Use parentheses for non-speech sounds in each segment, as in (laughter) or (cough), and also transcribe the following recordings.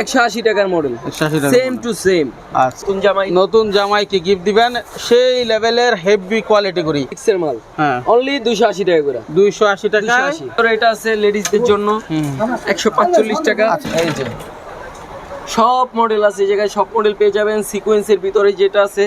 একশো আশি টাকার মডেল একশো আশি টাকা সেম টু সেম নতুন জামাই? নতুন জামাইকে গিফট দিবেন? সেই লেভেলের হেভি কোয়ালিটি করি। এক্সের মাল। হ্যাঁ। অনলি দুশো আশি টাকা করে। দুইশো আশি টাকা। 280 তোর এটা আছে লেডিসদের জন্য। হুম। একশো পাঁচচল্লিশ টাকা। আচ্ছা। এই যে। সব মডেল আছে। এই জায়গায় সব মডেল পেয়ে যাবেন। সিকোয়েন্সের ভিতরে যেটা আছে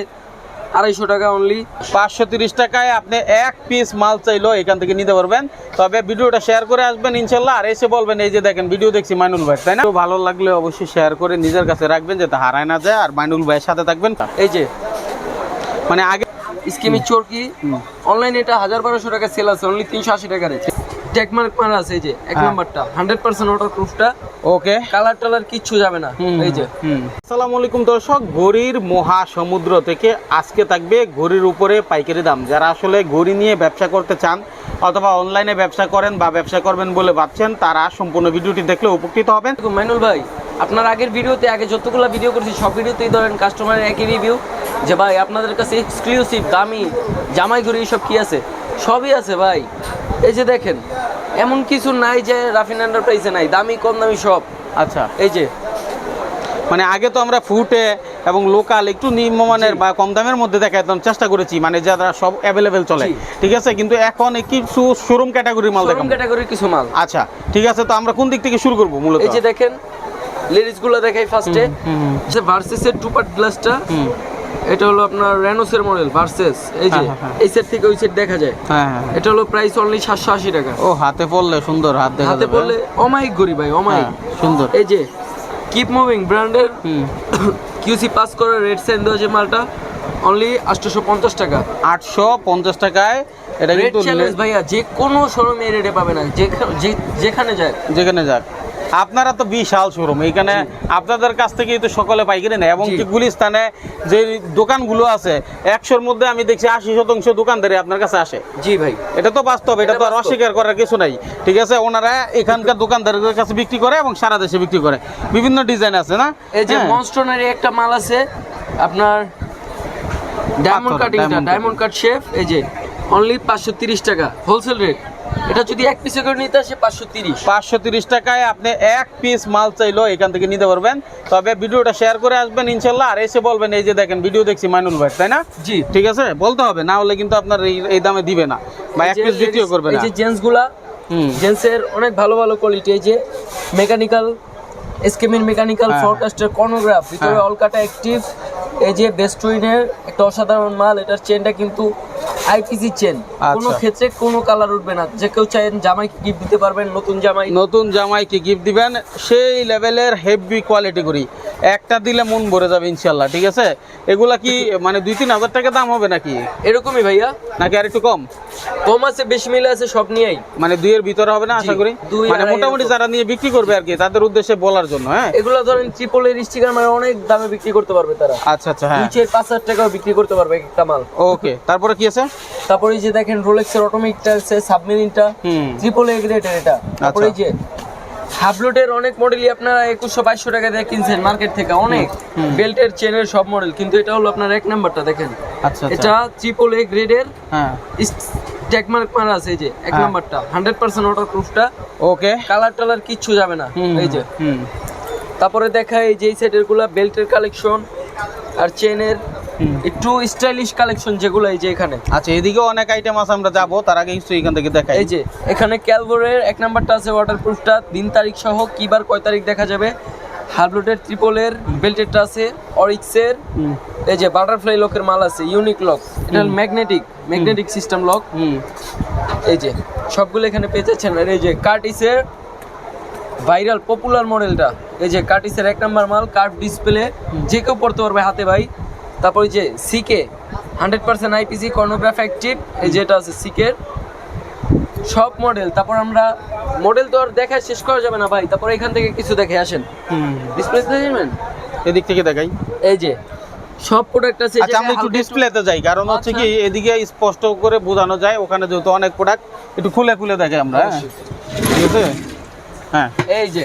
আড়াইশো টাকা অনলি পাঁচশো তিরিশ টাকায় আপনি এক পিস মাল চাইলো এখান থেকে নিতে পারবেন। তবে ভিডিওটা শেয়ার করে আসবেন ইনশাল্লাহ। আর এসে বলবেন এই যে দেখেন ভিডিও দেখছি মাইনুল ভাই তাই না? ভালো লাগলে অবশ্যই শেয়ার করে নিজের কাছে রাখবেন যাতে হারায় না যায়। আর মাইনুল ভাইয়ের সাথে থাকবেন। এই যে মানে আগে স্কিমি চোরকি অনলাইনে এটা হাজার বারোশো টাকা সেল আছে অনলি তিনশো আশি টাকা রেট টেকমার্ক মারা আছে এই যে এক। নাম্বারটা। হান্ড্রেড পার্সেন্ট ওটার প্রুফটা ওকে কালার টালার কিচ্ছু যাবে না এই যে। আসসালামু আলাইকুম দর্শক ঘড়ির মহা সমুদ্র থেকে আজকে থাকবে ঘড়ির উপরে পাইকারি দাম। যারা আসলে ঘড়ি নিয়ে ব্যবসা করতে চান অথবা অনলাইনে ব্যবসা করেন বা ব্যবসা করবেন বলে ভাবছেন তারা সম্পূর্ণ ভিডিওটি দেখলে উপকৃত হবেন। মাইনুল ভাই আপনার আগের ভিডিওতে আগে যতগুলো ভিডিও করেছি সব ভিডিওতেই ধরেন কাস্টমারের একই রিভিউ যে ভাই আপনাদের কাছে এক্সক্লুসিভ দামি জামাই ঘড়ি সব কি আছে? সবই আছে ভাই। এই যে দেখেন এমন কিছু নাই যে রাফিন এন্টারপ্রাইজে নাই দামি কম দামি সব। আচ্ছা। এই যে। মানে আগে তো আমরা ফুটে এবং লোকাল একটু নিম্নমানের বা কম দামের মধ্যে দেখাতাম চেষ্টা করেছি মানে যারা সব অ্যাভেলেবেল চলে। ঠিক আছে? কিন্তু এখন কিছু শোরুম ক্যাটাগরির মাল দেখাবো। ক্যাটাগরির কিছু মাল। আচ্ছা ঠিক আছে? তো আমরা কোন দিক থেকে শুরু করব মূলত? এই যে দেখেন লেডিসগুলো দেখাই ফার্স্টে যে ভার্সেসের টু পার্ট গ্লাসটা। এটা হলো আপনার রেনোসের মডেল ভার্সেস এই যে হ্যাঁ, হ্যাঁ, হ্যাঁ। এই সেট থেকে ওই সেট দেখা যায়। হ্যাঁ এটা হলো প্রাইস অনলি সাতশো আশি টাকা। ও হাতে পড়লে সুন্দর হাত দেখা হাতে বললে অমায়িক গরি ভাই অমায়িক। সুন্দর। এই যে কিপ মুভিং ব্র্যান্ডের কিউসি পাস করে রেড দেওয়া যে মালটা অনলি আটশোশো পঞ্চাশ টাকা। আটশো পঞ্চাশ টাকায় এটা কিন্তু চ্যালেঞ্জ ভাইয়া যে কোনো শোরুমে রেটে পাবে না যেখানে যায়। যেখানে যাক। আপনারা তো বিশাল শোরুম। এখানে আপনাদের কাছ থেকেই তো সকলে পাইকারি নেয়। এবং। কি গুলিস্তানে যে দোকানগুলো আছে একশোর মধ্যে আমি দেখছি আশি শতাংশ দোকানদারি আপনার কাছে আসে। জি ভাই। এটা তো বাস্তব এটা তো আর অস্বীকার করার কিছু নাই। ঠিক আছে? ওনারা এখানকার দোকানদারদের কাছে বিক্রি করে এবং সারা দেশে বিক্রি করে। বিভিন্ন ডিজাইন আছে না? এই যে হ্যাঁ। মনস্টনের একটা মাল আছে আপনার ডায়মন্ড কাটিংটা ডায়মন্ড কাট শেফ এই যে অনলি পাঁচশো তিরিশ টাকা হোলসেল রেট এটা যদি এক পিসে করে নিতে আসে পাঁচশো তিরিশ। পাঁচশো তিরিশ টাকায় আপনি এক পিস মাল চাইলো এখান থেকে নিতে পারবেন। তবে ভিডিওটা শেয়ার করে আসবেন ইনশাল্লাহ। আর এসে বলবেন এই যে দেখেন ভিডিও দেখছি মাইনুল ভাই তাই না? জি। ঠিক আছে? বলতে হবে না হলে কিন্তু আপনার এই দামে দিবে না বা এক পিস বিক্রিও করবে এই যে জেন্টসগুলা জেন্টসের অনেক ভালো ভালো কোয়ালিটি এই যে মেকানিক্যাল এসকেমিন মেকানিক্যাল। ফরকাস্টার কর্নোগ্রাফ ভিতরে। অলকাটা অ্যাক্টিভ এই যে বেস্টুইনের একটা অসাধারণ মাল এটার চেনটা কিন্তু আইপিসি চেন। কোনো আচ্ছা। ক্ষেত্রে কোনো কালার উঠবে না। যে কেউ চাইেন জামাই গিফট দিতে পারবেন নতুন জামাই। নতুন জামাইকে গিফট দিবেন সেই লেভেলের হেভি কোয়ালিটি করি একটা দিলে মন ভরে যাবে ইনশাল্লাহ ঠিক আছে? এগুলা কি মানে দুই তিন হাজার টাকা দাম হবে নাকি? এরকমই ভাইয়া। নাকি আর একটু কম? কম আছে বেশি মিলে আছে সব নিয়েই। মানে দুইয়ের ভিতরে হবে না আশা করি? মানে মোটামুটি। যারা নিয়ে বিক্রি করবে আর কি তাদের উদ্দেশ্যে বলার জন্য হ্যাঁ? এগুলো ধরেন ট্রিপলের স্টিকার মানে অনেক দামে বিক্রি করতে পারবে তারা। আচ্ছা আচ্ছা হ্যাঁ। চার পাঁচ হাজার টাকাও বিক্রি করতে পারবে একটা মাল। ওকে তারপরে কি আছে? তারপরে যে দেখেন রোলেক্সের অটোমেটিকটা আছে সাবমেরিনটা ট্রিপল এ গ্রেডের এটা। তারপরে যে হাবলুটের অনেক মডেলই আপনারা একুশশো বাইশশো টাকা দিয়ে কিনছেন মার্কেট থেকে অনেক। বেল্টের চেনের সব মডেল কিন্তু এটা হলো আপনার এক নাম্বারটা দেখেন। আচ্ছা আচ্ছা। এটা ট্রিপল এ গ্রেডের হ্যাঁ। টেকমার্ক মারা আছে এই যে এক। নাম্বারটা হান্ড্রেড পার্সেন্ট ওয়াটার প্রুফটা ওকে কালার টালার কিচ্ছু যাবে না এই যে। হুম। তারপরে দেখা এই যে সেটেরগুলা বেল্টের কালেকশন আর চেনের। একটু স্টাইলিশ কালেকশন যেগুলো এই যে এখানে। আচ্ছা এদিকেও অনেক আইটেম আছে আমরা যাব। তার আগে কিছু এখান থেকে দেখাই। এই যে এখানে ক্যালভোরের এক নাম্বারটা আছে ওয়াটারপ্রুফটা দিন তারিখ সহ কি বার কয় তারিখ দেখা যাবে? হার্বলোটের ট্রিপলের বেল্টেডটা আছে অরিক্সের এই যে বাটারফ্লাই লকের মাল আছে ইউনিক লক এটা ম্যাগনেটিক ম্যাগনেটিক সিস্টেম লক এই যে সবগুলো এখানে পেয়ে যাচ্ছেন। আর এই যে কার্টিসের ভাইরাল পপুলার মডেলটা এই যে কার্টিসের এক নাম্বার মাল কার্ভ ডিসপ্লে যে কেউ পড়তে পারবে হাতে ভাই। তারপর এই যে CK hundred percent IPC chronograph active এই যেটা আছে সিকের সব মডেল তারপর আমরা মডেল তো আর দেখা শেষ করা যাবে না ভাই তারপর এখান থেকে কিছু দেখে আসেন। হুম। ডিসপ্লে দেখবেন এদিক থেকে দেখাই। এই যে সব প্রোডাক্ট আছে আচ্ছা আমরা একটু ডিসপ্লেতে যাই কারণ হচ্ছে কি এদিকে স্পষ্ট করে বোঝানো যায় ওখানে যেহেতু অনেক প্রোডাক্ট একটু খুলে খুলে দেখে আমরা হ্যাঁ। ঠিক আছে? হ্যাঁ। এই যে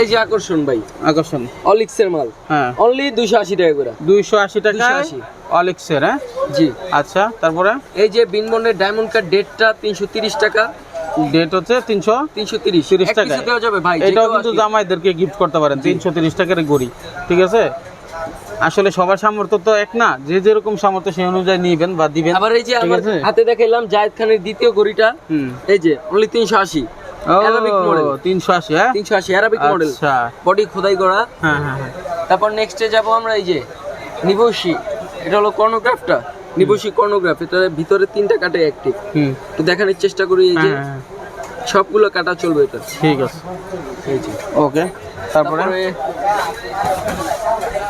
এই যে আকর্ষণ ভাই। আকর্ষণ। অলিক্সের মাল। হ্যাঁ। অনলি দুইশো আশি টাকা করে। দুইশো আশি টাকা 280 অলিক্সের হ্যাঁ? জি। আচ্ছা তারপরে? এই যে বিনবন্ডের ডায়মন্ড কার্ড ডেটটা তিনশো তিরিশ টাকা। ডেট হচ্ছে তিনশো তিনশো তিরিশ। 30 এক টাকায়। পিসে দেওয়া যাবে ভাই এটাও কিন্তু। জামাইদেরকে গিফট করতে পারেন তিনশো তিরিশ টাকার গড়ি ঠিক আছে? আসলে সবার সামর্থ্য তো এক না যে যেরকম সামর্থ্য সেই অনুযায়ী নিবেন বা দিবেন আবার এই যে আমার হাতে দেখাইলাম জায়েদ খানের দ্বিতীয় ঘড়িটা হুম। এই যে অনলি তিনশো আশি। হ্যাঁ? অ্যারাবিক মডেল আচ্ছা। বডি খোদাই করা। হ্যাঁ হ্যাঁ হ্যাঁ। তারপর নেক্সটে যাব আমরা এই যে নিবসি। এটা হলো কর্নোগ্রাফটা নিবসি কর্নোগ্রাফ এটা ভিতরে তিনটা কাটে অ্যাক্টিভ হুম। একটু দেখানোর চেষ্টা করি এই যে। সবগুলো কাটা চলবে এটা। ঠিক আছে। এই যে। ওকে তারপরে?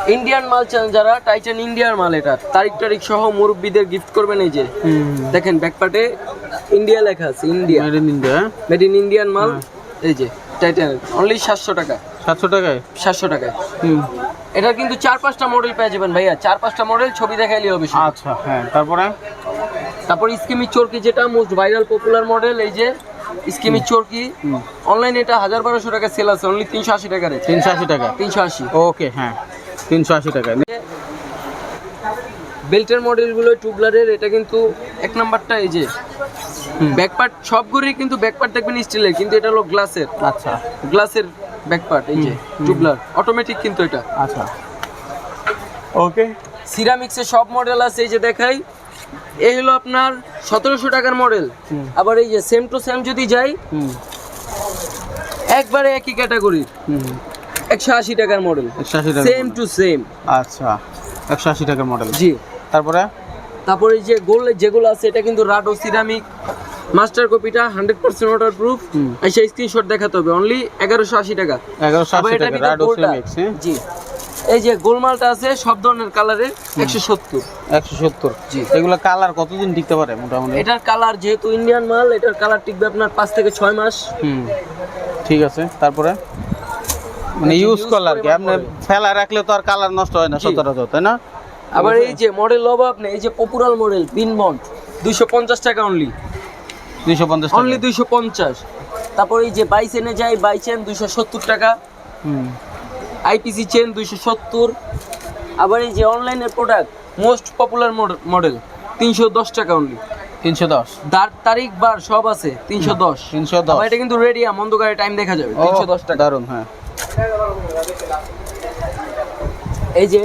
ইন্ডিয়ান মাল চান যারা টাইটান ইন্ডিয়ার মাল এটা। তারিখ তারিখ সহ মুরব্বীদের গিফট করবেন এই যে। হুম। দেখেন ব্যাকপার্টে ইন্ডিয়া লেখা আছে India. Made in India made in Indian মাল? এই যে টাইটান অনলি সাতশো টাকা সাতশো টাকায়? সাতশো টাকায়। হুম। এটা কিন্তু চার পাঁচটা মডেল পেয়ে যাবেন ভাইয়া। চার পাঁচটা মডেল ছবি দেখাইলে হবে আচ্ছা হ্যাঁ তারপরে? তারপর স্কিমি চোরকি যেটা মোস্ট ভাইরাল পপুলার মডেল এই যে স্কিমি চোরকি। অনলাইনে এটা হাজার বারোশো টাকা সেল আছে অনলি তিনশো আশি টাকা রেট। তিনশো আশি টাকা তিনশো আশি। ওকে হ্যাঁ তিনশো আশি টাকায়। বেল্টের মডেলগুলো টুবলারের এটা কিন্তু এক নাম্বারটা এই যে ব্যাকপার্ট সবগুলোই কিন্তু ব্যাকপার্ট দেখবেন স্টিলের কিন্তু এটা হলো গ্লাসের। আচ্ছা। গ্লাসের ব্যাকপার্ট এই যে টুবলার অটোমেটিক কিন্তু এটা। আচ্ছা। ওকে। সিরামিক্সের সব মডেল আছে এই যে দেখাই। এই হলো আপনার সতেরোশো টাকার মডেল আবার এই যে সেম টু সেম যদি যাই একবারে একই ক্যাটাগরি একশো আশি টাকার মডেল সেম টু সেম আচ্ছা। একশো আশি টাকার মডেল জি। তারপরে? তারপরে এই যে গোল যেগুলো আছে এটা কিন্তু রাডো সিরামিক মাস্টার কপিটা হান্ড্রেড পার্সেন্ট ওয়াটার প্রুফ। এসে স্ক্রিনশট দেখাতে হবে অনলি এগারোশো আশি টাকা। এগারোশো আশি টাকা রাডো হ্যাঁ জি। এই যে গোলমালটা আছে সব ধরনের কালারের একশো সত্তর। একশো সত্তর। জি। এগুলো কালার কতদিন টিকতে পারে মোটামুটি? এটার কালার যেহেতু ইন্ডিয়ান মাল এটার কালার টিকবে আপনার পাঁচ থেকে ছয় মাস। হুম। ঠিক আছে তারপরে? মানে ইউজ করলে আর কি আপনি ফেলা রাখলে তো আর কালার নষ্ট হয় না। সচরাচর তাই না? আবার এই যে মডেল লব আপনি এই যে পপুলার মডেল বিন মন্ট দুইশো পঞ্চাশ টাকা অনলি দুইশো পঞ্চাশ অনলি দুইশো পঞ্চাশ। তারপর এই যে বাইশ এনে যাই বাই চেন দুইশো সত্তর টাকা। আইপিসি চেন দুইশো সত্তর। আবার এই যে অনলাইনের প্রোডাক্ট মোস্ট পপুলার মডেল তিনশো দশ টাকা অনলি তিনশো দশ। তার তারিখ বার সব আছে তিনশো দশ। তিনশো দশ। এটা কিন্তু রেডিয়াম অন্ধকারে টাইম দেখা যাবে তিনশো দশ টাকা। দারুণ হ্যাঁ। এই যে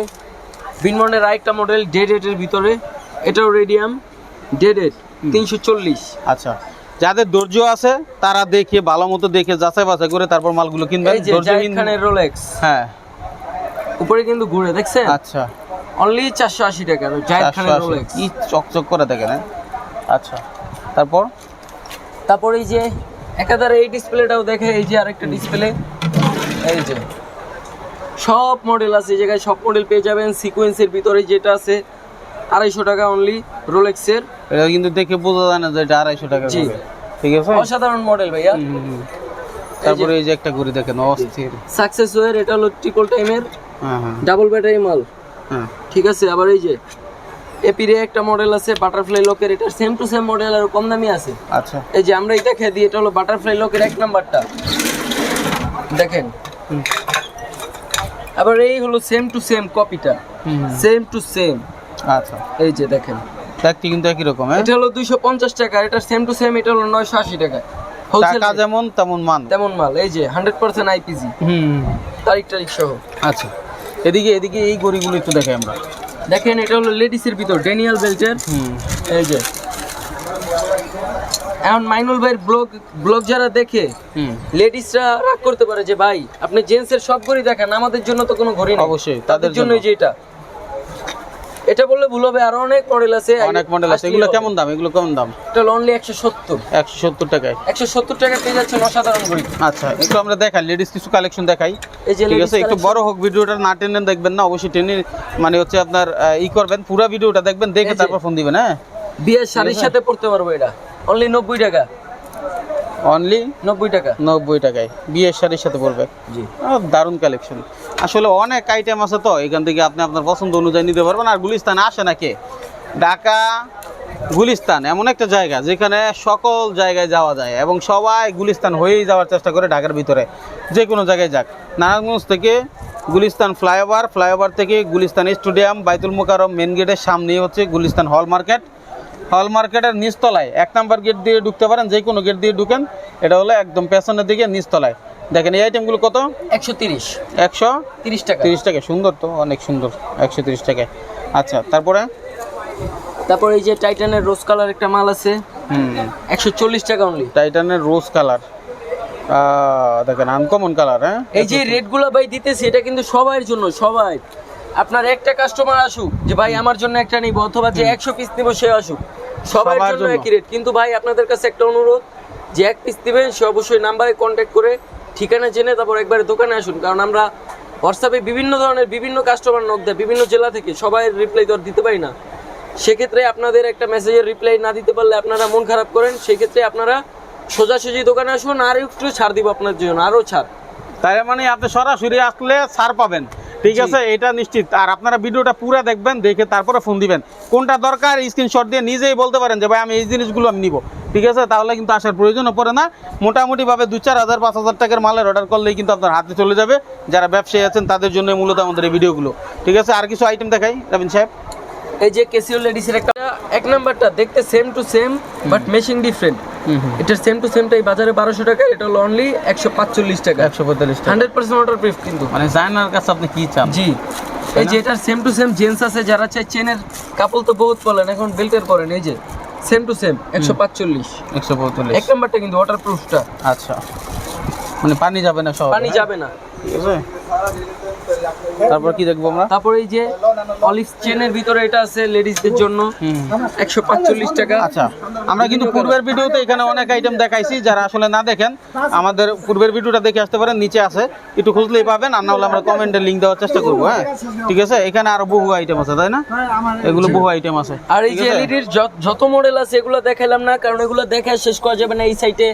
বিনমনের আরেকটা মডেল ডেড এর ভিতরে। এটাও রেডিয়াম ডেড এড তিনশো চল্লিশ। আচ্ছা। যাদের ধৈর্য আছে তারা দেখে ভালো মতো দেখে যাচাই বাছাই করে তারপর মালগুলো কিনবেন। ধৈর্যহীন খানের রোলেক্স হ্যাঁ। উপরে কিন্তু ঘুরে দেখছেন? আচ্ছা। অনলি চারশো আশি টাকা জাহিদ খানের রোলেক্স কি চকচক করে দেখেন হ্যাঁ? আচ্ছা। তারপর? তারপর এই যে একাধারে এই ডিসপ্লেটাও দেখে এই যে আরেকটা ডিসপ্লে এই যে। সব মডেল আছে এই জায়গায় সব মডেল পেয়ে যাবেন। সিকোয়েন্সের ভিতরে যেটা আছে আড়াইশো টাকা অনলি রোলেক্সের এটা কিন্তু দেখে বোঝা যায় না যে এটা আড়াইশো টাকা জি। ঠিক আছে? অসাধারণ মডেল ভাইয়া। তারপরে এই যে একটা ঘুরে দেখেন অস্থির। সাকসেস ওয়ার এটা হলো ট্রিপল টাইমের ডাবল ব্যাটারি মাল। হ্যাঁ। ঠিক আছে আবার এই যে এপিরে একটা মডেল আছে বাটারফ্লাই লকের এটা সেম টু সেম মডেল আর কম দামি আছে। আচ্ছা। এই যে আমরা এটা খেয়ে দিই এটা হলো বাটারফ্লাই লকের এক নাম্বারটা দেখেন। আবার এই হলো সেম টু সেম কপিটা সেম টু সেম আচ্ছা। এই যে দেখেন। দেখতে কিন্তু একই রকম হ্যাঁ? এটা হলো দুইশো পঞ্চাশ টাকা এটা সেম টু সেম এটা হলো নয়শো আশি টাকা। টাকা যেমন তেমন মান তেমন মাল এই যে হান্ড্রেড পার্সেন্ট আইপিজি হুম। তারিখ তারিখ সহ। আচ্ছা। এদিকে এদিকে এই গড়িগুলো একটু দেখাই আমরা। দেখেন এটা হলো লেডিসের ভিতর ড্যানিয়াল বেল্টের। হুম। এই যে। এখন মাইনুল ভাইয়ের ব্লগ ব্লগ যারা দেখে লেডিসরা রাগ করতে পারে যে ভাই আপনি জেন্টসের সব ঘড়ি দেখান আমাদের জন্য তো কোনো ঘড়ি নেই। অবশ্যই, তাদের জন্য। যে এটা। এটা বললে ভুল হবে আরও অনেক মডেল আছে অনেক মডেল আছে। এগুলো কেমন দাম? এগুলো কেমন দাম? এটা অনলি একশো সত্তর। একশো সত্তর টাকায়। একশো সত্তর টাকা পেয়ে যাচ্ছেন অসাধারণ ঘড়ি। আচ্ছা একটু আমরা দেখাই। লেডিস কিছু কালেকশন দেখাই। এই যে ঠিক আছে? একটু বড় হোক ভিডিওটা না টেনে দেখবেন না অবশ্যই টেনে মানে হচ্ছে আপনার ই করবেন পুরো ভিডিওটা দেখবেন দেখে তারপর ফোন দিবেন হ্যাঁ? বিয়ের শাড়ির সাথে পড়তে পারব এটা। অনলি নব্বই টাকা। অনলি নব্বই টাকা। নব্বই টাকায়। বিয়ের শাড়ির সাথে পড়বে জি। দারুণ কালেকশন আসলে অনেক আইটেম আছে তো এখান থেকে আপনি আপনার পছন্দ অনুযায়ী নিতে পারবেন। আর গুলিস্তানে আসে না কে ঢাকা গুলিস্তান এমন একটা জায়গা যেখানে সকল জায়গায় যাওয়া যায় এবং সবাই গুলিস্তান হয়েই যাওয়ার চেষ্টা করে ঢাকার ভিতরে। যে কোনো জায়গায় যাক। নারায়ণগঞ্জ থেকে গুলিস্তান ফ্লাইওভার ফ্লাইওভার থেকে গুলিস্তান স্টেডিয়াম বাইতুল মোকারম মেন গেটের সামনেই হচ্ছে গুলিস্তান হল মার্কেট হল মার্কেটের নিচতলায়। এক নাম্বার গেট দিয়ে ঢুকতে পারেন যে কোনো গেট দিয়ে ঢুকেন। এটা হলো একদম পেছনের দিকে নিচতলায়। দেখেন এই আইটেমগুলো কত? একশো তিরিশ। একশো তিরিশ টাকা। তিরিশ টাকা সুন্দর তো অনেক সুন্দর। একশো তিরিশ টাকায়। আচ্ছা তারপরে? তারপর এই যে টাইটানের রোজ কালার একটা মাল আছে। হুম। একশো চল্লিশ টাকা অনলি টাইটানের রোজ কালার দেখেন আনকমন কালার হ্যাঁ? এই যে রেটগুলো ভাই দিতেছি এটা কিন্তু সবার জন্য সবাই। আপনার একটা কাস্টমার আসুক যে ভাই আমার জন্য একটা নিব অথবা যে একশো পিস নিব সে আসুক। সবার জন্য। একই রেট কিন্তু ভাই আপনাদের কাছে একটা অনুরোধ যে এক পিস নেবেন সে অবশ্যই নাম্বারে কন্ট্যাক্ট করে ঠিকানা জেনে তারপর একবারে দোকানে আসুন। কারণ আমরা হোয়াটসঅ্যাপে বিভিন্ন ধরনের বিভিন্ন কাস্টমার নক দেয় বিভিন্ন জেলা থেকে। সবাই রিপ্লাই তো দিতে পারি না। সেক্ষেত্রে আপনাদের একটা মেসেজের রিপ্লাই না দিতে পারলে আপনারা মন খারাপ করেন। সেক্ষেত্রে আপনারা সোজাসুজি দোকানে আসুন আর একটু ছাড় দিব আপনার জন্য আরও ছাড়। তার মানে আপনি সরাসরি আসলে ছাড় পাবেন। ঠিক আছে এটা নিশ্চিত। আর আপনারা ভিডিওটা পুরো দেখবেন দেখে তারপরে ফোন দিবেন। কোনটা দরকার স্ক্রিনশট দিয়ে নিজেই বলতে পারেন যে ভাই আমি এই জিনিসগুলো আমি নিব। ঠিক আছে তাহলে কিন্তু আসার প্রয়োজনও পড়ে না। মোটামুটি ভাবে দু চার হাজার পাঁচ হাজার টাকার মালের অর্ডার করলেই কিন্তু আপনার হাতে চলে যাবে। যারা ব্যবসায়ী আছেন তাদের জন্য মূলত আমাদের এই ভিডিওগুলো। ঠিক আছে আর কিছু আইটেম দেখাই রবিন সাহেব? এই যে কেসিও লেডিসের একটা এক নাম্বারটা দেখতে same to same but machine different এটার সেম টু সেমটাই বাজারে বারোশো টাকা এটা হলো অনলি একশো পাঁচচল্লিশ টাকা। একশো পঁয়তাল্লিশ টাকা। হান্ড্রেড পার্সেন্ট অর্ডার প্রিফ কিন্তু। মানে জানার কাছে আপনি কি চান? জি। এই যে এটার সেম টু সেম জেন্টস আছে যারা চাই চেনের কাপল তো বহুত বলেন এখন বেল্টের পরেন এই যে সেম টু সেম একশো পাঁচচল্লিশ। একশো পঁয়তাল্লিশ। এক নাম্বারটা কিন্তু ওয়াটার প্রুফটা আচ্ছা। মানে পানি যাবে না সব পানি যাবে না। ঠিক আছে তারপর কি দেখব আমরা? তারপরে এই যে অলিভ চেনের ভিতরে এটা আছে লেডিসদের জন্য। একশো পাঁচচল্লিশ টাকা। আচ্ছা আমরা কিন্তু পূর্বের ভিডিওতে এখানে অনেক আইটেম দেখাইছি যারা আসলে না দেখেন আমাদের পূর্বের ভিডিওটা দেখে আসতে পারেন নিচে আছে। একটু খুঁজলেই পাবেন আর না হলে আমরা কমেন্টে লিঙ্ক দেওয়ার চেষ্টা করব হ্যাঁ? ঠিক আছে? এখানে আরও বহু আইটেম আছে তাই না? এগুলো বহু আইটেম আছে আর এই যে? এলইডির যত মডেল আছে এগুলো দেখাইলাম না কারণ এগুলো দেখে শেষ করা যাবে না এই সাইডে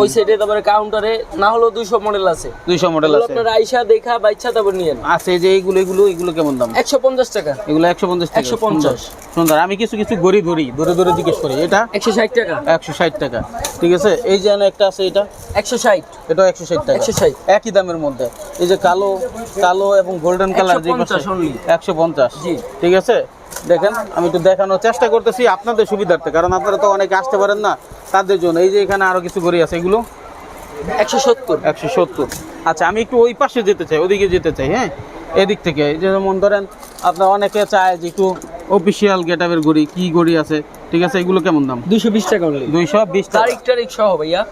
ওই সাইডে তারপরে কাউন্টারে না হলেও দুইশো মডেল আছে। দুইশো মডেল আছে। আপনারা আইসা দেখা বাইচ্ছা তারপর নিয়েন। আছে যে এইগুলো এগুলো এগুলো কেমন দাম? একশো পঞ্চাশ টাকা। এগুলো একশো পঞ্চাশ টাকা। 150 সুন্দর। আমি কিছু কিছু গড়ি ধরি ধরে ধরে জিজ্ঞেস করি। এটা? একশো ষাট টাকা। একশো ষাট টাকা। ঠিক আছে? এই যে একটা আছে এটা? একশো ষাট। এটা একশো ষাট টাকা। 160 একই দামের মধ্যে। এই যে কালো কালো এবং গোল্ডেন কালার যে একশো পঞ্চাশ। জি। ঠিক আছে? দেখেন আমি একটু দেখানোর চেষ্টা করতেছি আপনাদের সুবিধার্থে। কারণ আপনারা তো অনেকে আসতে পারেন না তাদের জন্য। এই যে এখানে আরও কিছু গড়ি আছে। এগুলো? একশো সত্তর। একশো সত্তর। আচ্ছা আমি একটু ওই পাশে যেতে চাই ওদিকে যেতে চাই হ্যাঁ? এদিক থেকে যেমন ধরেন আপনার অনেকে চায় যে একটু অফিসিয়াল গেটাবের গড়ি কি গড়ি আছে ঠিক আছে এগুলো কেমন দাম? দুইশো বিশ টাকা অনলি দুইশো বিশ টাকা। তারিখ টারিখ সহ ভাইয়া।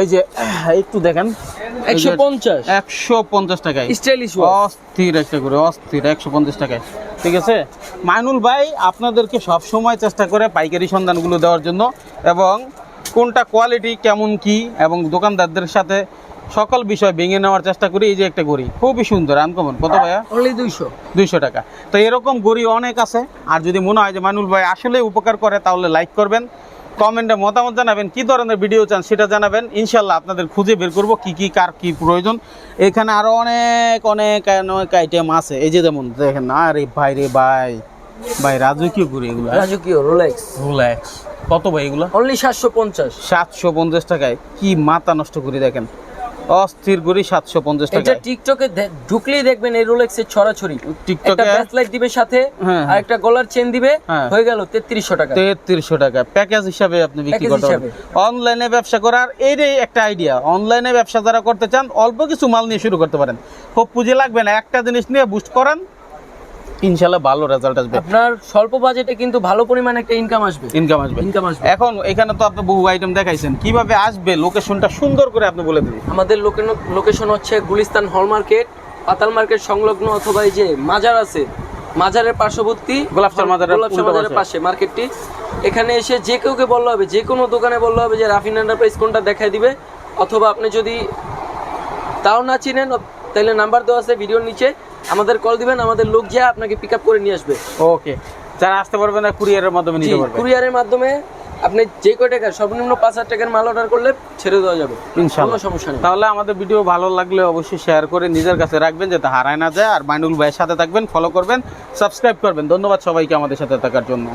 এই যে (clears throat) একটু দেখেন। একশো পঞ্চাশ। একশো পঞ্চাশ টাকায়। স্টাইলিশ অস্থির একটা করে অস্থির একশো পঞ্চাশ টাকায়। ঠিক আছে? মাইনুল ভাই আপনাদেরকে সব সময় চেষ্টা করে পাইকারি সন্ধানগুলো দেওয়ার জন্য এবং কোনটা কোয়ালিটি কেমন কি এবং দোকানদারদের সাথে সকল বিষয় ভেঙে নেওয়ার চেষ্টা করি এই যে একটা গড়ি খুবই সুন্দর আনকমন কত ভাইয়া? অনলি দুইশো। দুইশো টাকা। তো এরকম গড়ি অনেক আছে আর যদি মনে হয় যে মাইনুল ভাই আসলে উপকার করে তাহলে লাইক করবেন। কমেন্টে মতামত জানাবেন কি ধরনের ভিডিও চান সেটা জানাবেন। ইনশাল্লাহ আপনাদের খুঁজে বের করব কি কি কার কি প্রয়োজন। এখানে আরও অনেক অনেক অনেক আইটেম আছে। এই যে যেমন দেখেন আরে ভাই রে ভাই। ভাই রাজকীয় ঘুরি এগুলো রাজকীয় রোলেক্স রোল্যাক্স কত ভাই এগুলো? অনলি সাতশো পঞ্চাশ। সাতশো পঞ্চাশ টাকায়। কি মাথা নষ্ট করে দেখেন। অস্থির ঘুরি সাতশো পঞ্চাশ এটা টিকটকে ঢুকলেই দেখবেন এই রোলেক্সের ছড়াছড়ি। টিকটকে ব্রেসলেট দিবে সাথে হ্যাঁ, আর একটা গলার চেন দিবে হ্যাঁ। হয়ে গেল তেত্রিশশো টাকা। তেত্রিশশো টাকা। প্যাকেজ হিসাবে আপনি বিক্রি করতে পারবেন। অনলাইনে ব্যবসা করার এটাই একটা আইডিয়া অনলাইনে ব্যবসা যারা করতে চান অল্প কিছু মাল নিয়ে শুরু করতে পারেন। খুব পুঁজি লাগবে না। একটা জিনিস নিয়ে বুস্ট করেন ইনশাল্লাহ ভালো রেজাল্ট আসবে। আপনার স্বল্প বাজেটে কিন্তু ভালো পরিমাণে একটা ইনকাম আসবে। ইনকাম আসবে। ইনকাম আসবে। এখন এখানে তো আপনি বহু আইটেম দেখাইছেন। কীভাবে আসবে? লোকেশনটা সুন্দর করে আপনি বলে দিন। আমাদের লোকেশন হচ্ছে গুলিস্তান হল মার্কেট পাতাল মার্কেট সংলগ্ন অথবা এই যে মাজার আছে মাজারের পার্শ্ববর্তী গোলাপচাঁদ মাজারের গোলাপচাঁদ উল্টো মাজারের পাশে। পাশে মার্কেটটি এখানে এসে যে কেউকে বললে হবে যে কোনো দোকানে বললে হবে যে রাফিন এন্টারপ্রাইজ কোনটা দেখাই দিবে। অথবা আপনি যদি তাও না চিনেন তাহলে নাম্বার দেওয়া আছে ভিডিওর নিচে। আমাদের কল দিবেন আমাদের লোক যা আপনাকে পিক আপ করে নিয়ে আসবে। ওকে যারা আসতে পারবে না কুরিয়ারের মাধ্যমে নিতে পারবে। কুরিয়ারের মাধ্যমে আপনি যে কয় টাকা সর্বনিম্ন পাঁচ হাজার টাকার মাল অর্ডার করলে ছেড়ে দেওয়া যাবে। ইনশাল্লাহ। সমস্যা নেই। তাহলে আমাদের ভিডিও ভালো লাগলে অবশ্যই শেয়ার করে নিজের কাছে রাখবেন যাতে হারায় না যায়। আর মাইনুল ভাইয়ের সাথে থাকবেন ফলো করবেন সাবস্ক্রাইব করবেন। ধন্যবাদ সবাইকে আমাদের সাথে থাকার জন্য।